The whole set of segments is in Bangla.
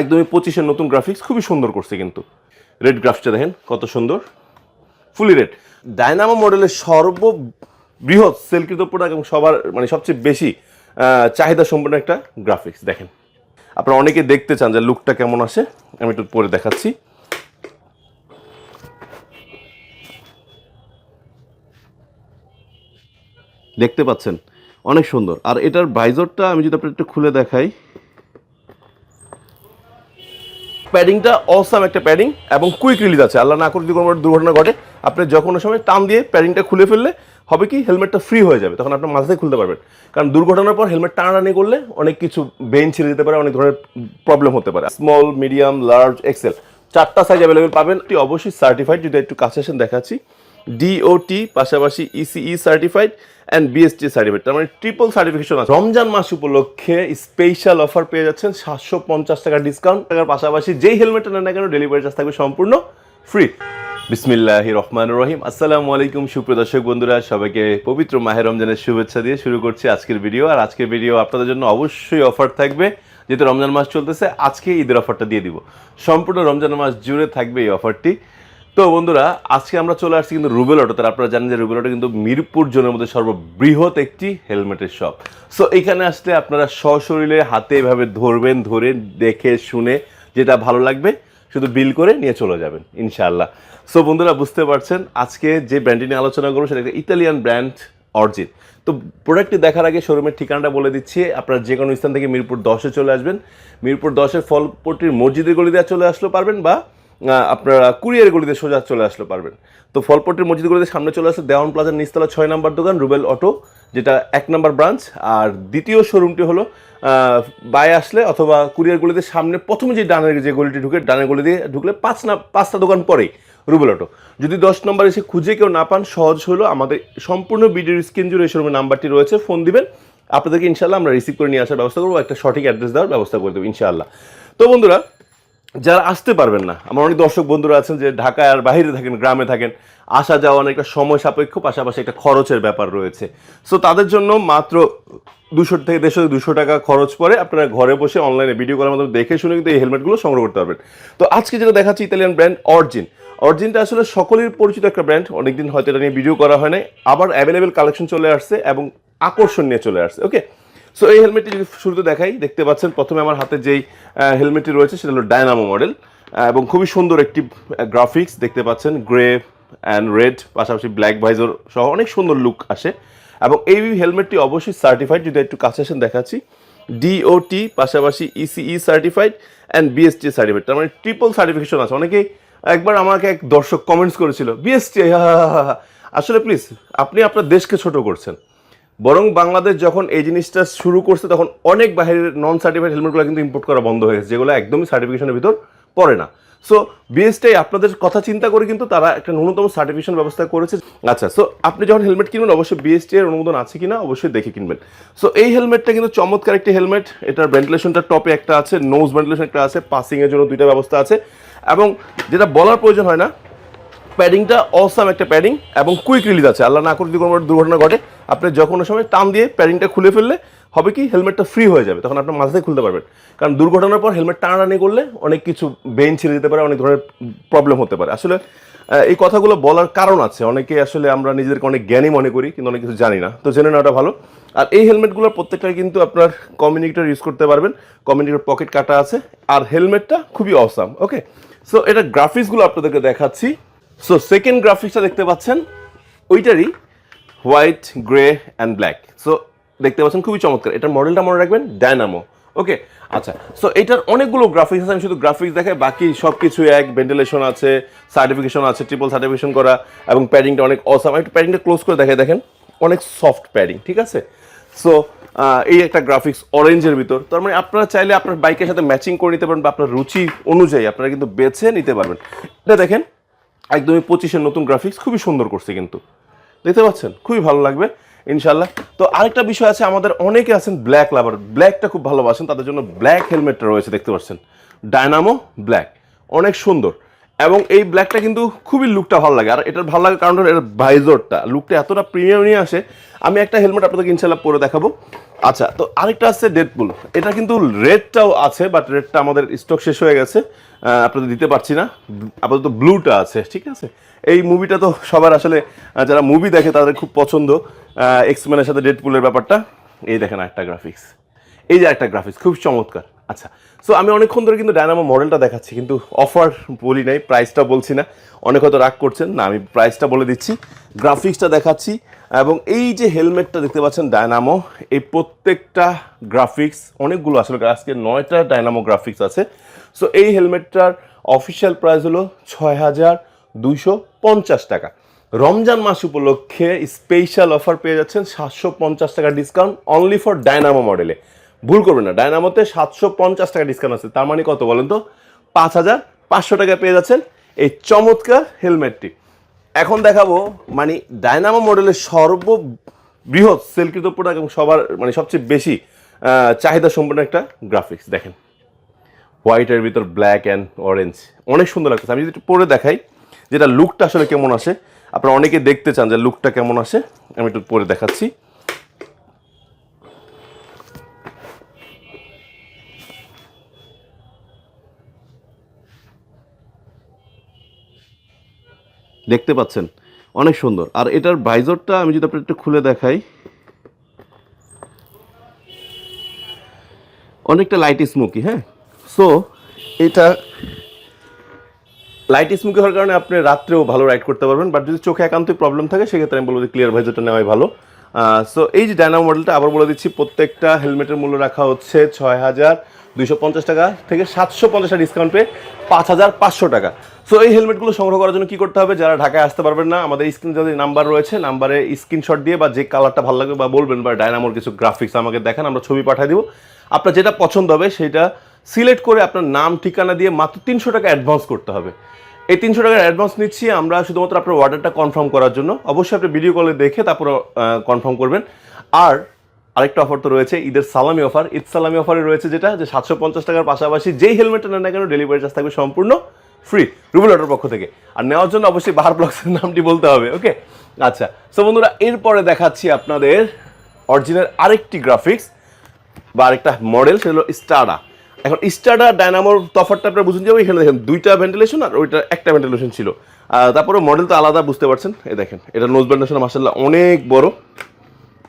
একদমই পঁচিশের নতুন গ্রাফিক্স খুবই সুন্দর করছে কিন্তু। রেড গ্রাফসটা দেখেন, কত সুন্দর। ফুলি রেড ডায়নামো মডেলের সর্ব বৃহৎ সেলকৃত প্রোডাক্ট এবং সবার মানে সবচেয়ে বেশি চাহিদা সম্পন্ন একটা গ্রাফিক্স দেখেন। আপনারা অনেকে দেখতে চান যে লুকটা কেমন আসে, আমি একটু পরে দেখাচ্ছি। দেখতে পাচ্ছেন, অনেক সুন্দর। আর এটার ভাইজরটা আমি যদি আপনার একটু খুলে দেখাই। প্যাডিংটা অসাম একটা প্যাডিং এবং কুইক রিলিজ আছে। আল্লাহ না করে যদি কোনো দুর্ঘটনা ঘটে, আপনি যখন সময় টান দিয়ে প্যাডিংটা খুলে ফেললে হবে কি হেলমেটটা ফ্রি হয়ে যাবে, তখন আপনার মাঝে খুলতে পারবেন। কারণ দুর্ঘটনার পর হেলমেট টানাটানি করলে অনেক কিছু বেন ছিঁড়ে যেতে পারে, অনেক ধরনের প্রবলেম হতে পারে। স্মল মিডিয়াম লার্জ এক্সেল চারটা সাইজ অ্যাভেলেবেল পাবেন। অবশ্যই সার্টিফাইড যদি একটু কাছে দেখাচ্ছি। ডিওটি পাশাপাশি ECE certified and BST certified তার মানে ট্রিপল সার্টিফিকেশন আছে। রমজান মাস উপলক্ষে স্পেশাল অফার পেয়ে যাচ্ছেন সাতশো পঞ্চাশ টাকা ডিসকাউন্ট টাকার পাশাপাশি যেই হেলমেটটা নেন না কেন ডেলিভারি চার্জ থাকবে সম্পূর্ণ ফ্রি বিসমিল্লাহ রহমান রহিম। আসসালামু আলাইকুম সুপ্রিয় দর্শক বন্ধুরা, সবাইকে পবিত্র মাহে রমজানের শুভেচ্ছা দিয়ে শুরু করছি আজকের ভিডিও আর আজকের ভিডিও আপনাদের জন্য অবশ্যই অফার থাকবে, যেহেতু রমজান মাস চলতেছে, আজকে ঈদের অফারটা দিয়ে দিব। সম্পূর্ণ রমজান মাস জুড়ে থাকবে এই অফারটি তো বন্ধুরা, আজকে আমরা চলে আসছি কিন্তু রুবেল অটো তার আপনারা জানেন যে রুবেল অটো কিন্তু মিরপুর জোনের মধ্যে সর্ববৃহৎ একটি হেলমেটের শপ। সো এখানে আসলে আপনারা সশরীরে হাতে এভাবে ধরবেন, ধরে দেখে শুনে যেটা ভালো লাগবে, শুধু বিল করে নিয়ে চলে যাবেন, ইনশাআল্লাহ। সো বন্ধুরা, বুঝতে পারছেন, আজকে যে ব্র্যান্ডটি নিয়ে আলোচনা করব সেটা ইতালিয়ান ব্র্যান্ড অরিজিন তো, প্রোডাক্টটি দেখার আগে শোরুমের ঠিকানাটা বলে দিচ্ছি। আপনারা যে কোনো স্থান থেকে মিরপুর দশে চলে আসবেন। মিরপুর দশের ফলপট্টির মসজিদের গলি দিয়ে চলে আসলেও পারবেন বা আপনারা কুরিয়ার গলিতে সোজা চলে আসলে পারবেন। তো ফলপট্টির মসজিদ গলিতে সামনে চলে আসলে দেওয়ান প্লাজার নিচতলা ছয় নম্বর দোকান, রুবেল অটো, যেটা এক নম্বর ব্রাঞ্চ। আর দ্বিতীয় শোরুমটি হলো বাই আসলে অথবা কুরিয়ার গলিতে সামনে প্রথমে যে ডানের যে গলিটি ঢুকে, ডানের গলি দিয়ে ঢুকলে পাঁচ না, পাঁচটা দোকান পরেই, রুবেল অটো। যদি দশ নম্বর এসে খুঁজে কেউ না পান, সহজ হলো আমাদের সম্পূর্ণ ভিডিওর স্ক্রিন জুড়ে এই শোরুমের নাম্বারটি রয়েছে, ফোন দিবেন। আপনাদেরকে ইনশাল্লাহ আমরা রিসিভ করে নিয়ে আসার ব্যবস্থা করব, একটা সঠিক অ্যাড্রেস দেওয়ার ব্যবস্থা করে দেবো, ইনশাআল্লাহ। তো বন্ধুরা যারা আসতে পারবেন না, আমার অনেক দর্শক বন্ধুরা আছেন যে ঢাকায় আর বাইরে থাকেন, গ্রামে থাকেন, আসা যাওয়া অনেকটা সময় সাপেক্ষ, পাশাপাশি একটা খরচের ব্যাপার রয়েছে। সো তাদের জন্য মাত্র দুশো থেকে দেড়শো দুশো টাকা খরচ পরে আপনারা ঘরে বসে অনলাইনে ভিডিও করার মাধ্যমে দেখে শুনে কিন্তু এই হেলমেটগুলো সংগ্রহ করতে পারবেন। তো আজকে যেটা দেখাচ্ছি ইতালিয়ান ব্র্যান্ড অরিজিন অরিজিনটা আসলে সকলের পরিচিত একটা ব্র্যান্ড অনেকদিন হয়তো এটা নিয়ে ভিডিও করা হয় নাই। আবার অ্যাভেলেবেল কালেকশন চলে আসছে এবং আকর্ষণ নিয়ে চলে আসছে ওকে সো এই হেলমেটটি যদি শুরুতে দেখাই দেখতে পাচ্ছেন প্রথমে আমার হাতে যেই হেলমেটটি রয়েছে সেটা হলো ডায়নামো মডেল এবং খুবই সুন্দর একটি গ্রাফিক্স দেখতে পাচ্ছেন গ্রে অ্যান্ড রেড পাশাপাশি ব্ল্যাক ভাইজর সহ অনেক সুন্দর লুক আসে এবং এই হেলমেটটি অবশ্যই সার্টিফাইড যদি একটু কাছে আসেন দেখাচ্ছি ডিওটি পাশাপাশি E ECE certified and BST certified তার মানে ট্রিপল সার্টিফিকেশন আছে অনেকেই একবার আমাকে এক দর্শক কমেন্টস করেছিল বিএসটি আসলে প্লিজ আপনি আপনার দেশকে ছোট করছেন বরং বাংলাদেশ যখন এই জিনিসটা শুরু করছে, তখন অনেক বাইরের নন সার্টিফাইড হেলমেটগুলো কিন্তু ইম্পোর্ট করা বন্ধ হয়ে গেছে, যেগুলো একদমই সার্টিফিকেশনের ভিতর পড়ে না। সো বিএসটাই আপনাদের কথা চিন্তা করে কিন্তু তারা একটা ন্যূনতম সার্টিফিকেশন ব্যবস্থা করেছে। আচ্ছা সো আপনি যখন হেলমেট কিনবেন, অবশ্যই বিএসটি এর অনুমোদন আছে কিনা অবশ্যই দেখে কিনবেন। সো এই হেলমেটটা কিন্তু চমৎকার একটি হেলমেট এটার ভেন্টিলেশনটা টপে একটা আছে নোজ ভেন্টিলেশন একটা আছে পাসিং এর জন্য দুইটা ব্যবস্থা আছে। এবং যেটা বলার প্রয়োজন হয় না প্যাডিংটা অসাম একটা প্যাডিং এবং কুইক রিলিজ আছে। আল্লাহ না করে যদি কোনো দুর্ঘটনা ঘটে। আপনি যে কোনো সময় টান দিয়ে প্যারিংটা খুলে ফেললে হবে কি হেলমেটটা ফ্রি হয়ে যাবে, তখন আপনার মাথাতে খুলতে পারবেন। কারণ দুর্ঘটনার পর হেলমেট টানাটানি করলে অনেক কিছু বেঞ্চ ছিঁড়ে যেতে পারে, অনেক ধরনের প্রবলেম হতে পারে। আসলে এই কথাগুলো বলার কারণ আছে। অনেকে আসলে আমরা নিজেদেরকে অনেক জ্ঞানী মনে করি, কিন্তু অনেক কিছু জানি না। তো জেনে নেওয়াটা ভালো। আর এই হেলমেটগুলোর প্রত্যেকটাই কিন্তু আপনার কমিউনিকেটর ইউজ করতে পারবেন। কমিউনিকেটর পকেট কাটা আছে। আর হেলমেটটা খুবই অসাম ওকে সো এটা গ্রাফিক্সগুলো আপনাদেরকে দেখাচ্ছি। সো সেকেন্ড গ্রাফিক্সটা দেখতে পাচ্ছেন। ওইটারই white, grey and black so দেখতে পাচ্ছেন খুবই চমৎকার। এটার মডেলটা মনে রাখবেন ডায়নামো ওকে আচ্ছা সো এটার অনেকগুলো গ্রাফিক্স আছে, আমি শুধু গ্রাফিক্স দেখাই, বাকি সব কিছু এক ভেন্টিলেশন আছে সার্টিফিকেশন আছে ট্রিপল সার্টিফিকেশন করা, এবং প্যাডিংটা অনেক অসাম একটু প্যাডিংটা ক্লোজ করে দেখে দেখেন, অনেক সফট প্যাডিং ঠিক আছে? সো এই একটা গ্রাফিক্স অরেঞ্জের ভিতর। তার মানে আপনারা চাইলে আপনার বাইকের সাথে ম্যাচিং করে নিতে পারেন, বা আপনার রুচি অনুযায়ী আপনারা কিন্তু বেছে নিতে পারবেন। এটা দেখেন, একদমই পঁচিশের নতুন গ্রাফিক্স খুবই সুন্দর করছে কিন্তু। দেখতে পাচ্ছেন? খুবই ভালো লাগবে ইনশাল্লাহ তো আরেকটা বিষয় আছে, আমাদের অনেকে আছেন ব্ল্যাক লাভার ব্ল্যাকটা খুব ভালোবাসেন, তাদের জন্য ব্ল্যাক হেলমেটটা রয়েছে, দেখতে পাচ্ছেন। ডায়নামো ব্ল্যাক অনেক সুন্দর। এবং এই ব্ল্যাকটা কিন্তু খুবই লুকটা ভালো লাগে। আর এটার ভালো লাগার কারণ হলো এর ভাইজরটা লুকটা এতটা প্রিমিয়াম নিয়ে আসে, আমি একটা হেলমেট আপনাদেরকে ইনশাল্লাহ পরে দেখাবো। আচ্ছা তো আরেকটা আছে ডেডপুল এটা কিন্তু রেডটাও আছে বাট রেডটা আমাদের স্টক শেষ হয়ে গেছে। আপনাদের দিতে পারছি না। আপাতত ব্লুটা আছে, ঠিক আছে? এই মুভিটা তো সবার আসলে যারা মুভি দেখে তাদের খুব পছন্দ। এক্সম্যানের সাথে ডেডপুলের ব্যাপারটা। এই দেখেন একটা গ্রাফিক্স এই যে একটা গ্রাফিক্স খুব চমৎকার। আচ্ছা সো আমি অনেকক্ষণ ধরে কিন্তু ডায়নামো মডেলটা দেখাচ্ছি, কিন্তু অফার বলি নাই প্রাইসটা বলছি না। অনেক হয়তো রাগ করছেন, না, আমি প্রাইসটা বলে দিচ্ছি গ্রাফিক্সটা দেখাচ্ছি, এবং এই যে হেলমেটটা দেখতে পাচ্ছেন ডায়নামো এই প্রত্যেকটা গ্রাফিক্স অনেকগুলো আসলে, আজকে নয়টা ডায়নামো গ্রাফিক্স আছে। সো এই হেলমেটটার অফিসিয়াল প্রাইস হলো ছয় হাজার দুইশো পঞ্চাশ টাকা। রমজান মাস উপলক্ষে স্পেশাল অফার পেয়ে যাচ্ছেন সাতশো পঞ্চাশ টাকা ডিসকাউন্ট অনলি ফর ডায়নামো মডেলে ভুল করবেন না। ডায়নামোতে সাতশো পঞ্চাশ টাকা ডিসকাউন্ট আছে। তার মানে কত বলেন তো? পাঁচ হাজার পাঁচশো টাকা পেয়ে যাচ্ছেন এই চমৎকার হেলমেটটি। এখন দেখাবো মানে ডায়নামো মডেলের সর্ববৃহৎ সেলকৃত প্রোডাক্ট এবং সবার মানে সবচেয়ে বেশি চাহিদা সম্পন্ন একটা গ্রাফিক্স দেখেন। হোয়াইটের ভিতর ব্ল্যাক অ্যান্ড অরেঞ্জ অনেক সুন্দর লাগতেছে। আমি যদি একটু পরে দেখাই, যেটা লুকটা আসলে কেমন আসে। আপনারা অনেকে দেখতে চান যে লুকটা কেমন আসে। আমি একটু পরে দেখাচ্ছি। দেখতে পাচ্ছেন। অনেক সুন্দর। আর এটার ভাইজরটা আমি যদি আপনার একটু খুলে দেখাই। অনেকটা লাইট স্মোকি হ্যাঁ? সো এটা লাইট স্মোকি হওয়ার কারণে আপনি রাত্রেও ভালো রাইড করতে পারবেন। বাট যদি চোখে একান্তই প্রবলেম থাকে, সেক্ষেত্রে আমি বলব যে ক্লিয়ার ভাইজরটা নেওয়াই ভালো। সো এই যে ডায়নামো মডেলটা আবার বলে দিচ্ছি, প্রত্যেকটা হেলমেটের মূল্য রাখা হচ্ছে ছয় হাজার দুইশো পঞ্চাশ টাকা থেকে সাতশো পঞ্চাশ ডিসকাউন্ট পেয়ে পাঁচ হাজার পাঁচশো টাকা। সো এই হেলমেটগুলো সংগ্রহ করার জন্য কি করতে হবে? যারা ঢাকায় আসতে পারবেন না, আমাদের স্ক্রিনে যাদের নাম্বার রয়েছে নাম্বারে স্ক্রিনশট দিয়ে বা যে কালারটা ভালো লাগবে বা বলবেন বা ডায়নামোর কিছু গ্রাফিক্স আমাকে দেখান, আমরা ছবি পাঠিয়ে দিব। আপনার যেটা পছন্দ হবে, সেটা সিলেক্ট করে আপনার নাম, ঠিকানা দিয়ে মাত্র তিনশো টাকা অ্যাডভান্স করতে হবে। এই তিনশো টাকার অ্যাডভান্স নিচ্ছি। আমরা শুধুমাত্র আপনার অর্ডারটা কনফার্ম করার জন্য। অবশ্যই আপনি ভিডিও কলে দেখে তারপর কনফার্ম করবেন। আর আরেকটা অফার তো রয়েছে, ঈদের সালামি অফার ঈদ সালামি অফারে রয়েছে যেটা, যে সাতশো পঞ্চাশ টাকার পাশাপাশি যেই হেলমেটটা নেন না কেন ডেলিভারি চার্জ থাকবে সম্পূর্ণ ফ্রি রুবেল অটোর পক্ষ থেকে। আর নেওয়ার জন্য অবশ্যই বাহার ব্লগসের নামটি বলতে হবে ওকে আচ্ছা সো বন্ধুরা, এরপরে দেখাচ্ছি আপনাদের অরিজিনাল আরেকটি গ্রাফিক্স বা আরেকটা মডেল সেটা হলো স্টাডা এখন স্টাডা ডায়নামোর তফারটা আপনারা বুঝুন যাবে এখানে দেখেন, দুইটা ভেন্টিলেশন আর ওইটা একটা ভেন্টিলেশন ছিল। আর তারপরে মডেল তো আলাদা, বুঝতে পারছেন? এই দেখেন, এটা নোজ ভেন্টিলেশন মাসাল্লাহ অনেক বড়,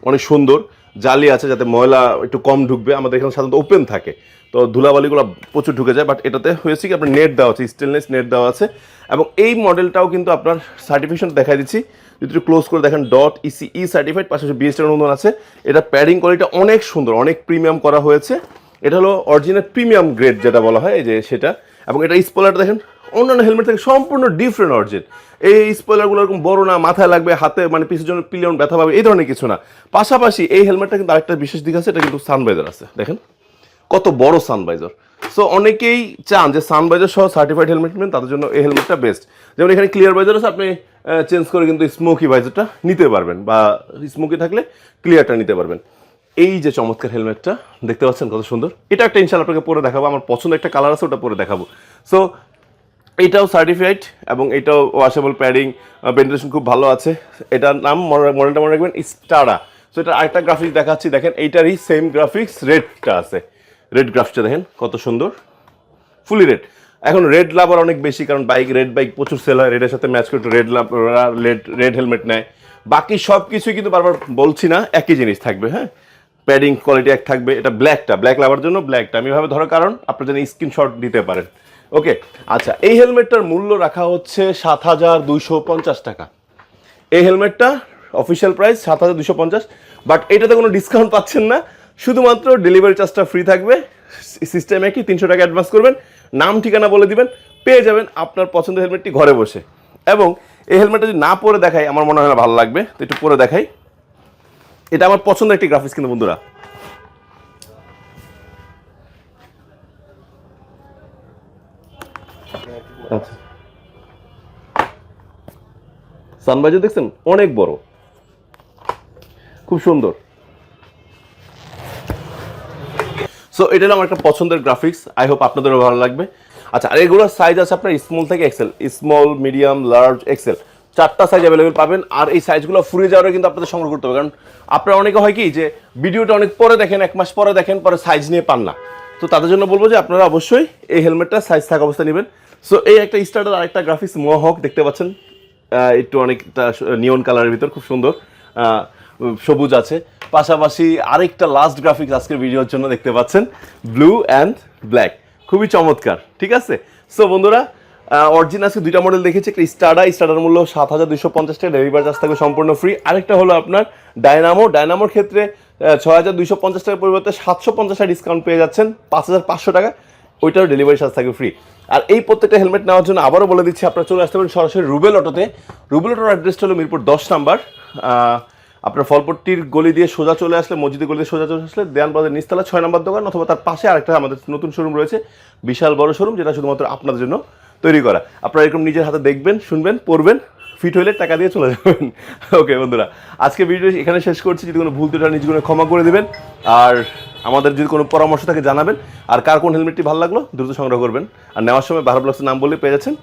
অনেক সুন্দর, জালি আছে যাতে ময়লা একটু কম ঢুকবে। আমাদের এখানে সাধারণত ওপেন থাকে। তো ধুলাবালিগুলো প্রচুর ঢুকে যায় বাট এটাতে হয়েছে কি, আপনার নেট দেওয়া আছে স্টেনলেস নেট দেওয়া আছে। এবং এই মডেলটাও কিন্তু আপনার সার্টিফিকেশন দেখাই দিচ্ছি। যদি একটু ক্লোজ করে দেখেন ডট ইসি ই সার্টিফাইড পাশাপাশি বিএসটার অনুমোদন আছে। এটা প্যাডিং কোয়ালিটি অনেক সুন্দর, অনেক প্রিমিয়াম করা হয়েছে। এটা হলো অরিজিনাল প্রিমিয়াম গ্রেড যেটা বলা হয় যে সেটা। এবং এটা স্পলারটা দেখেন, অন্যান্য হেলমেট থেকে সম্পূর্ণ ডিফারেন্ট অরিজিন এই স্পয়লারগুলো এরকম বড় না, মাথায় লাগবে, হাতে মানে পিছনের জন্য পিলিয়ন ব্যথা পাবে, এই ধরনের কিছু না। পাশাপাশি এই হেলমেটটা কিন্তু আরেকটা বিশেষ দিক আছে, এটা কিন্তু সানভাইজার আছে, দেখেন। কত বড় সানভাইজার সো অনেকেই চান যে সানভাইজার সহ সার্টিফাইড হেলমেট নেবেন তাদের জন্য এই হেলমেটটা বেস্ট যেমন এখানে ক্লিয়ার ভাইজার আছে, আপনি চেঞ্জ করে কিন্তু স্মোকি ভাইজারটা নিতে পারবেন, বা স্মোকি থাকলে ক্লিয়ারটা নিতে পারবেন। এই যে চমৎকার হেলমেটটা, দেখতে পাচ্ছেন কত সুন্দর? এটা একটা ইনশাল আপনাকে পরে দেখাবো, আমার পছন্দ একটা কালার আছে, ওটা পরে দেখাবো। সো এটাও সার্টিফাইড এবং এটাও ওয়াশেবল প্যাডিং ভেন্টিলেশন খুব ভালো আছে। এটার নাম মডেলটা মনে রাখবেন স্টারা সো এটা আরেকটা গ্রাফিক্স দেখাচ্ছি, দেখেন, এইটারই সেম গ্রাফিক্স রেডটা আছে। রেড গ্রাফিক্সটা দেখেন, কত সুন্দর। ফুলি রেড এখন রেড লাভার অনেক বেশি, কারণ বাইক রেড বাইক প্রচুর সেল হয় রেডের সাথে ম্যাচ করে red love red red helmet নেয়। বাকি সব কিছুই কিন্তু বারবার বলছি না, একই জিনিস থাকবে হ্যাঁ? প্যাডিং কোয়ালিটি এক থাকবে, এটা ব্ল্যাকটা ব্ল্যাক লাভার জন্য ব্ল্যাকটা আমি ভাবে ধরার কারণ, আপনার যেন স্ক্রিনশট দিতে পারেন। ওকে আচ্ছা এই হেলমেটটার মূল্য রাখা হচ্ছে সাত হাজার দুইশো পঞ্চাশ টাকা। এই হেলমেটটা অফিসিয়াল প্রাইস সাত হাজার দুশো পঞ্চাশ বাট এটাতে কোনো ডিসকাউন্ট পাচ্ছেন না। শুধুমাত্র ডেলিভারি চার্জটা ফ্রি থাকবে। সিস্টেমে কি তিনশো টাকা অ্যাডভান্স করবেন। নাম, ঠিকানা বলে দিবেন, পেয়ে যাবেন আপনার পছন্দের হেলমেটটি ঘরে বসে। এবং এই হেলমেটটা যদি না পরে দেখাই, আমার মনে হয় না ভালো লাগবে। তো একটু পরে দেখাই। এটা আমার পছন্দের একটি গ্রাফিক্স কিন্তু বন্ধুরা। আচ্ছা। সানবাইজার দেখছেন? অনেক বড়। খুব সুন্দর। সো এটা হলো আমার একটা পছন্দের গ্রাফিক্স আই হোপ আপনাদেরও ভালো লাগবে। আচ্ছা আর এগুলোর সাইজ আছে আপনার স্মল থেকে XL small medium large XL চারটা সাইজ অ্যাভেলেবেল পাবেন, আর এই সাইজগুলো ফুরিয়ে যাওয়ার কিন্তু আপনাদের সংগ্রহ করতে হবে। কারণ আপনার অনেকে হয় কি, যে ভিডিওটা অনেক পরে দেখেন, এক মাস পরে দেখেন, পরে সাইজ নিয়ে পান না। তো তাদের জন্য বলব যে আপনারা অবশ্যই এই হেলমেটটা সাইজ থাকা অবস্থায় নেবেন। সো এই একটা স্টার্টার আরেকটা গ্রাফিক্স মহক দেখতে পাচ্ছেন। একটু অনেকটা নিয়ন কালারের ভিতর, খুব সুন্দর। সবুজ আছে। পাশাপাশি আরেকটা লাস্ট গ্রাফিক্স আজকের ভিডিওর জন্য দেখতে পাচ্ছেন ব্লু অ্যান্ড ব্ল্যাক খুবই চমৎকার, ঠিক আছে? সো বন্ধুরা অরিজিন আজকে দুইটা মডেল দেখেছি, একটা স্টাডা স্টাডার মূল্য সাত হাজার দুশো পঞ্চাশ টাকা ডেলিভারি চার্জ থাকবে সম্পূর্ণ ফ্রি আরেকটা হলো আপনার ডায়নামো ডায়নামোর ক্ষেত্রে ছয় হাজার দুইশো পঞ্চাশ টাকার পরিবর্তে সাতশো পঞ্চাশ টাকা ডিসকাউন্ট পেয়ে যাচ্ছেন, পাঁচ হাজার পাঁচশো টাকা। ওইটারও ডেলিভারি চার্জ থাকবে ফ্রি আর এই প্রত্যেকটা হেলমেট নেওয়ার জন্য আবারও বলে দিচ্ছি, আপনারা চলে আসতে পারেন সরাসরি রুবেল অটোতে রুবেল অটোর অ্যাড্রেসটা হলো মিরপুর দশ নাম্বার। আপনার ফলপট্টির গলি দিয়ে সোজা চলে আসলে, মসজিদের গলি দিয়ে সোজা চলে আসলে দেয়ান বাজার নিস্তালা ছয় নম্বর দোকান, অথবা তার পাশে আরেকটা আমাদের নতুন শোরুম রয়েছে, বিশাল বড় শোরুম যেটা শুধুমাত্র আপনাদের জন্য। তৈরি করা। আপনারা এরকম নিজের হাতে দেখবেন, শুনবেন, পড়বেন ফিট হইলে টাকা দিয়ে চলে যাবেন। ওকে বন্ধুরা, আজকে ভিডিও এখানে শেষ করছি। যদি কোনো ভুল ত্রুটি নিজগুলো ক্ষমা করে দেবেন। আর আমাদের যদি কোনো পরামর্শ থাকে, জানাবেন। আর কার কোন হেলমেটটি ভালো লাগল, দ্রুত সংগ্রহ করবেন। আর নেওয়ার সময় বারো ব্লগসের নাম বলে পেয়ে যাচ্ছেন।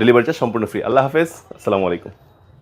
ডেলিভারি চার্জ সম্পূর্ণ ফ্রি আল্লাহ হাফেজ। আসসালামু আলাইকুম।